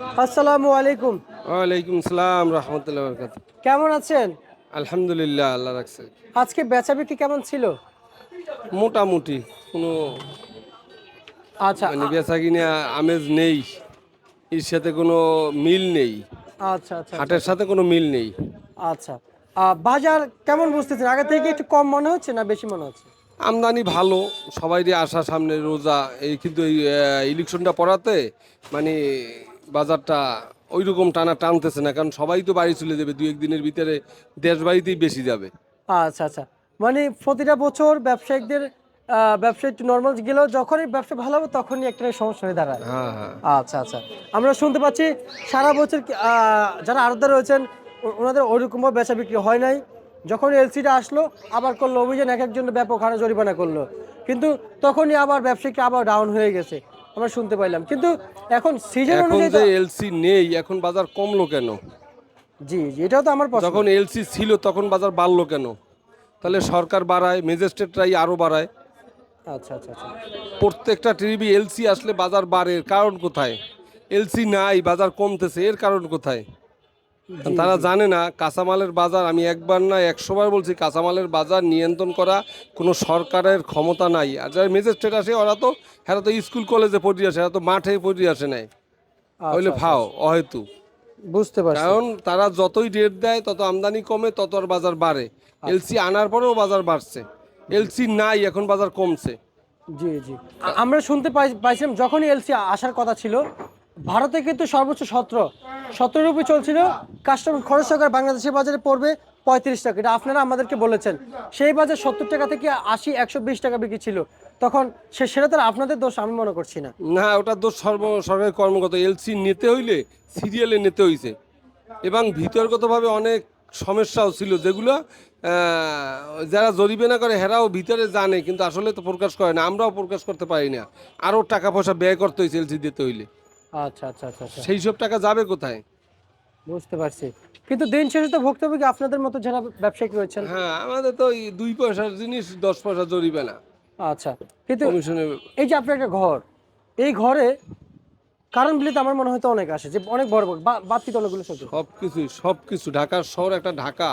আসসালামু আলাইকুম। ওয়ালাইকুম সালাম রহমতুল্লাহ বরকাত কেমন আছেন? আলহামদুলিল্লাহ আল্লাহ রাখছে। আজকে বেচা বিক্রি কেমন ছিল? মোটামুটি কোনো আচ্ছা মানে বেচা কিনা আমেজ নেই এর সাথে কোনো মিল নেই। আচ্ছা আচ্ছা হাটের সাথে কোনো মিল নেই। আচ্ছা আহ, বাজার কেমন বুঝতেছেন? আগে থেকে একটু কম মনে হচ্ছে না বেশি মনে হচ্ছে? আমদানি ভালো সবাইরই আসা সামনে রোজা এই কিন্তু এই আহ, ইলেকশনটা পড়াতে মানে বাজারটা ওই রকম টানা টানতেছে না কারণ সবাই তো বাড়ি চলে যাবে দুই একদিনের ভিতরে দেশ বাড়িতেই বেশি যাবে। আচ্ছা আচ্ছা। মানে প্রতিটা বছর ব্যবসায়িকদের ব্যবসা একটু নর্মাল গেলেও যখনই ব্যবসা ভালো হবে তখনই একটা সমস্যা হয়ে দাঁড়ায়। হ্যাঁ হ্যাঁ। আচ্ছা আচ্ছা। আমরা শুনতে পাচ্ছি সারা বছর যারা আড়তদার রয়েছেন ওনাদের ওইরকমভাবে বেচা বিক্রি হয় নাই। যখন এলসিটা আসলো আবার করল অভিযান এক একজনের ব্যাপক হারে জরিমানা করল। কিন্তু তখনই আবার ব্যবসায়িক আবার ডাউন হয়ে গেছে। আমরা শুনতে পাইলাম। কিন্তু এখন সিজন অনুযায়ী এলসি নেই এখন বাজার কমলো কেন? জি জি এটাও তো আমার প্রশ্ন। যখন এলসি ছিল তখন বাজার বাড়লো কেন? তাহলে সরকার বাড়ায় ম্যাজিস্ট্রেটরাই আরও বাড়ায়। আচ্ছা আচ্ছা আচ্ছা। প্রত্যেকটা টিভি এলসি আসলে বাজার বাড়ে কারণ কোথায়? এলসি নাই বাজার কমতেছে এর কারণ কোথায়? তারা জানে না কাঁচামালের বাজার আমি একবার না একশোবার বলছি কাঁচামালের বাজার নিয়ন্ত্রণ করা কোনো সরকারের ক্ষমতা নাই। আর যারা ম্যাজিস্ট্রেট আসে ওরা তো হ্যাঁ তো স্কুল কলেজে পড়ে আসে এরা তো মাঠে পড়ে আসে নাই। হইলে ফাও অহেতু। বুঝতে পারছি। কারণ তারা যতই রেট দেয় তত আমদানি কমে তত আর বাজার বাড়ে। এলসি আনার পরেও বাজার বাড়ছে। এলসি নাই এখন বাজার কমছে। জি জি। আমরা শুনতে পাই পাইছিলাম যখনই এলসি আসার কথা ছিল ভারতে কিন্তু সর্বোচ্চ সতেরো। সতেরো রুপি চলছিল। কাস্টমার খরচ সরকার বাংলাদেশের বাজারে পড়বে পঁয়ত্রিশ টাকা। এটা আপনারা আমাদেরকে বলেছেন। সেই বাজার সত্তর টাকা থেকে আশি, একশো বিশ টাকা বিক্রি ছিল। তখন সে সেটা তার আপনাদের দোষ, আমি মনে করছি না। না ওটা দোষ সর্ব সরকারি কর্মগত এলসি নিতে হইলে, সিরিয়ালে নিতে হইছে। এবং ভিতরগতভাবে অনেক সমস্যাও ছিল, যেগুলো যারা জরিমানা করে, হেরাও ভিতরে জানে, কিন্তু আসলে তো প্রকাশ করে না। আমরাও প্রকাশ করতে পারি না। আরও টাকা পয়সা ব্যয় করতে হয়েছে এলসি দিতে হইলে। আচ্ছা আচ্ছা আচ্ছা আচ্ছা। সেই সব টাকা যাবে কোথায়? বুঝতে পারছি। কিন্তু দিন শেষে তো ভুক্তভোগী আপনাদের মতো যারা ব্যবসায়িক রয়েছেন হ্যাঁ আমাদের তো এই দুই পয়সার জিনিস দশ পয়সা জরিমানা আচ্ছা কিন্তু এই যে আপনার একটা ঘর এই ঘরে কারণ বলে তো আমার মনে হয় তো অনেক আসে যে অনেক বড় বড় বা- বাড়তি তো অনেকগুলো সবজি সব কিছুই সব কিছু ঢাকার শহর একটা ঢাকা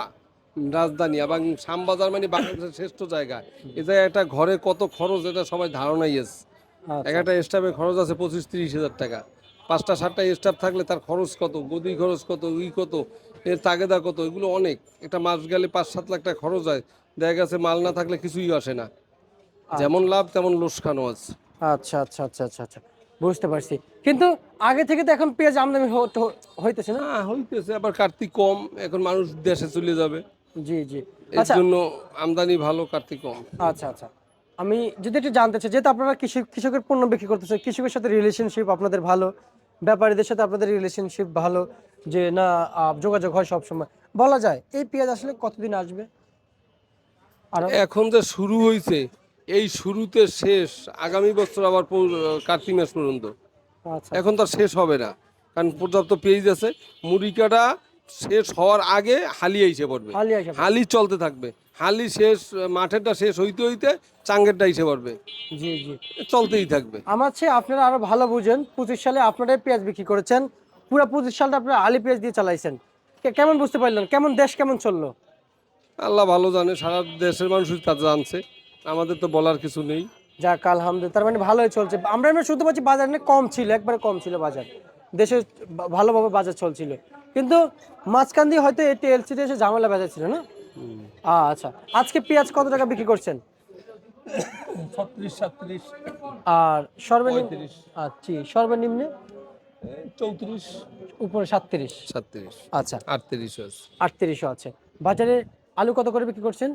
রাজধানী এবং শ্যামবাজার মানে বাংলাদেশের শ্রেষ্ঠ জায়গা। এ জায়গায় একটা ঘরে কত খরচ এটা সবাই ধারণাই আচ্ছা। এক একটা স্টাফের খরচ আছে পঁচিশ তিরিশ হাজার টাকা। পাঁচটা সাতটা স্টাফ থাকলে তার খরচ কত গদি খরচ কত ই কত এর তাগেদা কত এগুলো অনেক। একটা মাস গেলে পাঁচ সাত লাখ টাকা খরচ হয়। দেখা গেছে মাল না থাকলে কিছুই আসে না। যেমন লাভ তেমন লোসখানও আছে। আচ্ছা আচ্ছা আচ্ছা আচ্ছা আচ্ছা। বুঝতে পারছি। কিন্তু আগে থেকে তো এখন পেঁয়াজ আমদানি হইতেছে না? হ্যাঁ হইতেছে। আবার কার্তিক কম এখন মানুষ দেশে চলে যাবে। জি জি। এর আচ্ছা। জন্য আমদানি ভালো কার্তিক কম। আচ্ছা আচ্ছা। আমি যদি একটু জানতে চাই যেহেতু আপনারা কৃষক কৃষকের পণ্য বিক্রি করতেছেন কৃষকের সাথে রিলেশনশিপ আপনাদের ভালো ব্যাপারীদের সাথে আপনাদের রিলেশনশিপ ভালো যে না যোগাযোগ হয় সবসময়। বলা যায় এই পেঁয়াজ আসলে কতদিন আসবে? আর। এখন যে শুরু হয়েছে এই শুরুতে শেষ আগামী বছর আবার কার্তিক মাস পর্যন্ত। আচ্ছা। এখন তো শেষ হবে না কারণ পর্যাপ্ত পেঁয়াজ আছে মুড়িকাটা শেষ হওয়ার আগে হালি এসে পড়বে। হালি চলতে থাকবে। হালি শেষ মাঠেরটা শেষ হইতে হইতে চাঙ্গেরটা এসে পড়বে। জি জি। চলতেই থাকবে। আমার চেয়ে আপনারা আরও ভালো বুঝেন পঁচিশ সালে আপনারাই পেঁয়াজ বিক্রি করেছেন পুরো পঁচিশ সালটা আপনারা আলি পেঁয়াজ দিয়ে চালাইছেন। কেমন বুঝতে পারলেন? কেমন দেশ কেমন চলল? আল্লাহ ভালো জানে সারা দেশের মানুষ তা জানছে। আমাদের তো বলার কিছু নেই। যাক আলহামদুলিল্লাহ তার মানে ভালোই চলছে। আমরা শুনতে পাচ্ছি বাজার কম ছিল একবারে কম ছিল বাজার। দেশে ভালোভাবে বাজার চলছিল। কিন্তু মাঝখান দিয়ে হয়তো এটি এলসিতে এসে ঝামেলা বাজার ছিল না আচ্ছা। আজকে পেঁয়াজ কত টাকা বিক্রি করছেন? ছত্রিশ সাতত্রিশ। আর সর্বনিম্ন আচ্ছা সর্বনিম্নে? চৌত্রিশ। উপরে সাতত্রিশ। সাতত্রিশ। আচ্ছা। আটত্রিশ আছে। আটত্রিশও আছে। বাজারে আলু কত করে বিক্রি করছেন?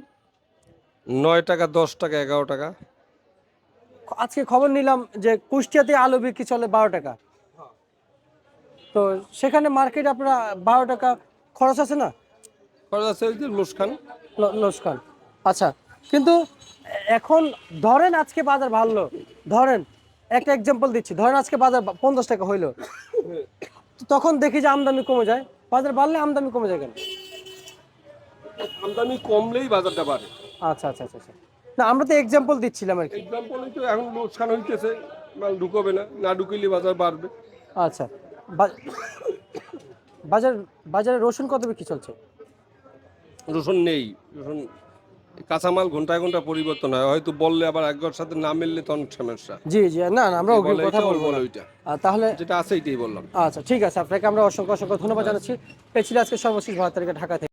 নয় টাকা দশ টাকা এগারো টাকা। আজকে খবর নিলাম যে কুষ্টিয়াতে আলু বিক্রি চলে বারো টাকা। তো সেখানে মার্কেটে আপনারা বারো টাকা খরচ আছে না? খরচ আছে ওই যে লোসখান। ল- আচ্ছা কিন্তু এখন ধরেন আজকে বাজার ভালো ধরেন একটা এক্সাম্পল দিচ্ছি। ধরেন আজকে বাজার পঞ্চাশ টাকা হইল। তখন দেখি যে আমদানি কমে যায়। বাজার বাড়লে আমদানি কমে যায় কেন? আমদানি কমলেই বাজারটা বাড়ে। আচ্ছা আচ্ছা আচ্ছা আচ্ছা। না আমরা তো এক্সাম্পল দিচ্ছিলাম আর কি। এক্সাম্পল তো এখন লোকসান হইতেছে। মাল ঢুকবে না। না ঢুকিলে বাজার বাড়বে। আচ্ছা। বাজার বাজারে রসুন কত বিক্রি চলছে? রসুন নেই রসুন কাঁচামাল ঘন্টায় ঘণ্টা পরিবর্তন হয় হয়তো বললে আবার একবার সাথে না মিললে তখন সমস্যা। জি জি না না আমরা যে কথা বলব না। ওইটা। আর তাহলে যেটা আছে এটাই বললাম। আচ্ছা ঠিক আছে আপনাকে আমরা অসংখ্য অসংখ্য ধন্যবাদ জানাচ্ছি। পেছিল আজকে সর্বশেষ ভারত তারিখে ঢাকা থেকে।